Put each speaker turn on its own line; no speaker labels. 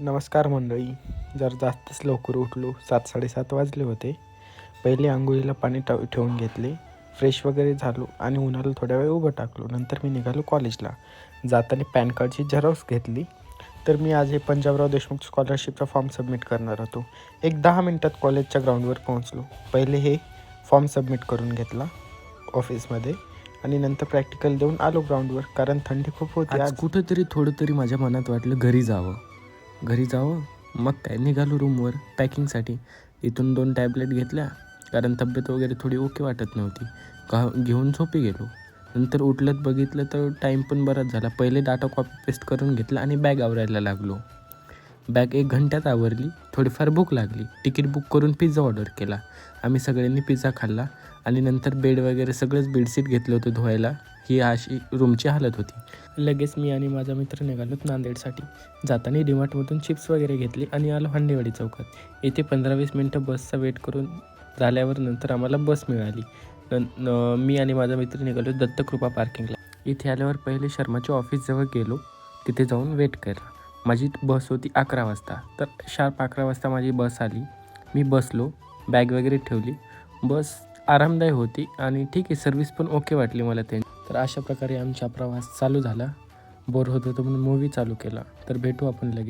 नमस्कार मंडळी. जर जास्तच लवकर उठलो सात साडेसात वाजले होते. पहिले आंघोळीला पाणी टाव ठेवून घेतले. फ्रेश वगैरे झालो आणि उन्हाला थोड्या वेळ उभं टाकलो. नंतर मी निघालो कॉलेजला. जाताना पॅन कार्डची झेरॉक्स घेतली. तर मी आज हे पंजाबराव देशमुख स्कॉलरशिपचा फॉर्म सबमिट करणार होतो. एक दहा मिनटात कॉलेजच्या ग्राउंडवर पोहोचलो. पहिले हे फॉर्म सबमिट करून घेतला ऑफिसमध्ये आणि नंतर प्रॅक्टिकल देऊन आलो ग्राउंडवर कारण थंडी खूप होती
आज
आज.
कुठंतरी थोडं तरी माझ्या मनात वाटलं घरी जावं. घरी जावं. मग काय? निघालो रूमवर पॅकिंगसाठी इथून दोन टॅबलेट घेतल्या कारण तब्येत वगैरे थोडी ओके वाटत नव्हती. का घेऊन झोपी गेलो. नंतर उठलत बघितलं तर टाईम पण बराच झाला. पहिले डाटा कॉपी पेस्ट करून घेतला आणि बॅग आवरायला लागलो. बॅग एक घंट्यात आवरली. थोडीफार भूक लागली. तिकीट बुक करून पिझ्झा ऑर्डर केला. आम्ही सगळ्यांनी पिझ्झा खाल्ला. आणि नंतर बेड वगैरे सगळंच बेडशीट घेतलं होतं धुवायला. ही अशी रूमची हालत होती. लगेच मी आणि माझा मित्र निघालोत नांदेडसाठी. जाताना डीमार्टमधून चिप्स वगैरे घेतली आणि आलो हंडेवाडी चौकात. येथे पंधरा वीस मिनटं बसचा वेट करून झाल्यावर नंतर आम्हाला बस मिळाली. न- मी आणि माझा मित्र निघालो दत्तकृपा पार्किंगला. इथे आल्यावर पहिले शर्माच्या ऑफिसजवळ गेलो. तिथे जाऊन वेट केला. माझी बस होती अकरा वाजता. तर शार्प अकरा वाजता माझी बस आली. मी बसलो. बॅग वगैरे ठेवली. बस आरामदायी होती आणि ठीक आहे सर्विस पण ओके वाटली मला ते तर अशा प्रकारे आमचा प्रवास चालू झाला. बोर होत होतो म्हणून मूवी चालू केला. तर भेटू आपण लगेच.